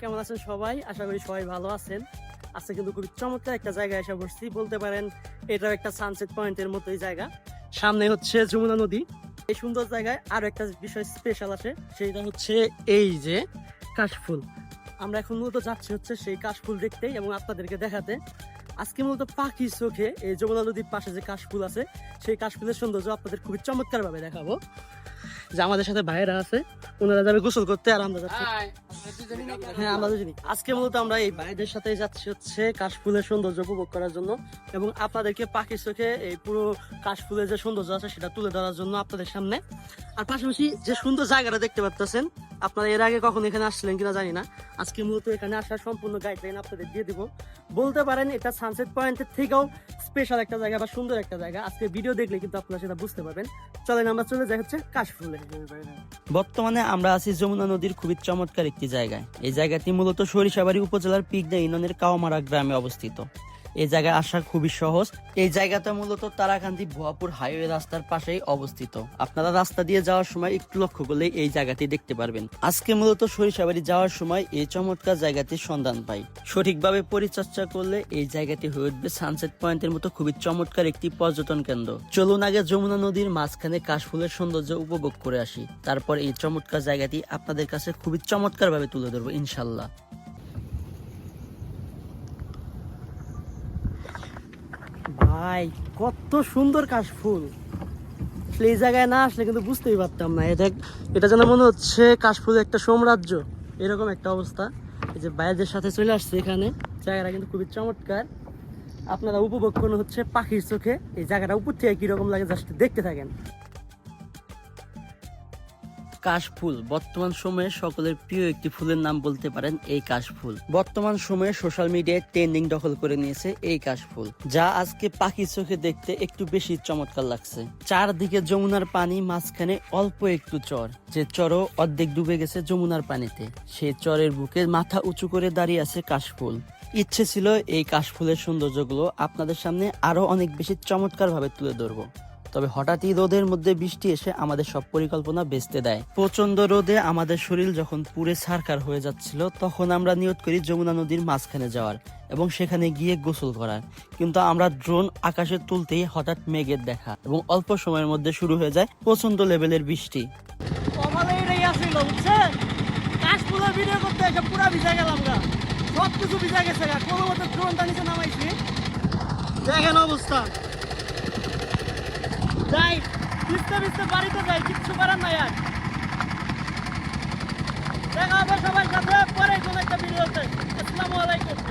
কেমন আছেন সবাই? আশা করি সবাই ভালো আছেন। আজকে কিন্তু খুবই চমৎকার একটা জায়গায় এসে বসছি। বলতে পারেন, এটাও একটা সানসেট পয়েন্টের মতোই জায়গা। সামনে হচ্ছে যমুনা নদী। এই সুন্দর জায়গায় আরও একটা বিষয় স্পেশাল আছে সেইটা হচ্ছে এই যে কাশফুল। আমরা এখন মূলত যাচ্ছি হচ্ছে সেই কাশফুল দেখতে এবং আপনাদেরকে দেখাতে। আজকে মূলত পাখির চোখে এই যমুনা নদীর পাশে যে কাশফুল আছে, সেই কাশফুলের সৌন্দর্য আপনাদের খুবই চমৎকার ভাবে দেখাবো। যে আমাদের সাথে ভাইয়েরা আছে, ওনারা যাবে গোসল করতে আর আমরা যাচ্ছি। হ্যাঁ আমরা দুজনই। আজকে মূলত আমরা এই ভাইদের সাথে যাচ্ছি হচ্ছে কাশফুলের সৌন্দর্য উপভোগ করার জন্য এবং আপনাদেরকে পাখির চোখে এই পুরো কাশফুলের যে সৌন্দর্য আছে সেটা তুলে ধরার জন্য আপনাদের সামনে। আর পাশাপাশি যে সুন্দর জায়গাটা দেখতে পাচ্ছেন আপনারা এর আগে কখন এখানে আসছিলেন কিনা জানি না। আজকে মূলত এখানে আসার সম্পূর্ণ গাইডলাইন আপনাদের দিয়ে দিব। বলতে পারেন এটা সানসেট পয়েন্টের থেকেও স্পেশাল একটা জায়গা বা সুন্দর একটা জায়গা। আজকে ভিডিও দেখলে কিন্তু আপনারা সেটা বুঝতে পারবেন। চলেন আমরা চলে যাই হচ্ছে কাশফুলে বর্তমানে আমরা আছি যমুনা নদীর খুবই চমৎকার একটি জায়গায়। এই জায়গাটি মূলত সরিষাবাড়ি উপজেলার পিকদা ইউনিয়নের কাওমারা গ্রামে অবস্থিত। এই জায়গায় আসা খুবই সহজ। এই জায়গাটা মূলত তারাকান্দি ভুয়াপুর হাইওয়ে রাস্তার পাশেই অবস্থিত। আপনারা রাস্তা দিয়ে যাওয়ার সময় একটু লক্ষ্য করলে এই জায়গাটি দেখতে পারবেন। আজকে মূলত সরিষাবাড়ি যাওয়ার সময় এই চমৎকার জায়গাটির সন্ধান পাই। সঠিকভাবে পরিচর্যা করলে এই জায়গাটি হয়ে উঠবে সানসেট পয়েন্টের মতো খুবই চমৎকার একটি পর্যটন কেন্দ্র। চলুন আগে যমুনা নদীর মাঝখানে কাশফুলের সৌন্দর্য উপভোগ করে আসি। তারপর এই চমৎকার জায়গাটি আপনাদের কাছে খুবই চমৎকার ভাবে তুলে ধরবো ইনশাল্লাহ ভাই, কত সুন্দর কাশফুল আসলে এই জায়গায় না আসলে কিন্তু বুঝতেই পারতাম না। এটা এটা যেন মনে হচ্ছে কাশফুলের একটা সাম্রাজ্য। এরকম একটা অবস্থা। এই যে বাইরের সাথে চলে আসছে এখানে। জায়গাটা কিন্তু খুবই চমৎকার। আপনারা উপভোগ করুন হচ্ছে পাখির চোখে। এই জায়গাটা উপর থেকে কীরকম লাগে জাস্ট দেখতে থাকেন। কাশফুল। বর্তমান সময়ে সকলের প্রিয় একটি ফুলের নাম বলতে পারেন এই কাশফুল। বর্তমান সময়ে সোশ্যাল মিডিয়ায় ট্রেন্ডিং দখল করে নিয়েছে এই কাশফুল, যা আজকে পাখির চোখে দেখতে একটু বেশি চমৎকার লাগছে। চারদিকে যমুনার পানি, মাঝখানে অল্প একটু চর। যে চরও অর্ধেক ডুবে গেছে যমুনার পানিতে। সেই চরের বুকে মাথা উঁচু করে দাঁড়িয়ে আছে কাশফুল। ইচ্ছে ছিল এই কাশফুলের সৌন্দর্যগুলো আপনাদের সামনে আরও অনেক বেশি চমৎকার ভাবে তুলে ধরবো। তবে হঠাৎই রোদের মধ্যে বৃষ্টি এসে আমাদের সব পরিকল্পনা বেচতে দেয়। প্রচণ্ড রোদে আমাদের শরীর যখন পুরে সারকার হয়ে যাচ্ছিল, তখন আমরা নিয়ত করি যমুনা নদীর মাঝখানে যাওয়ার এবং সেখানে গিয়ে গোসল করার। কিন্তু আমরা ড্রোন আকাশে তুলতেই হঠাৎ মেঘের দেখা এবং অল্প সময়ের মধ্যে শুরু হয়ে যায় প্রচণ্ড লেভেলের বৃষ্টি। দেখেন অবস্থা। যাই, ভিজতে ভিজতে বাড়িতে যাই, কিচ্ছু করার নাই আর। দেখা হবে সবাই সাথে পরে কোনো একটা ভিডিওতে। আসসালামু আলাইকুম।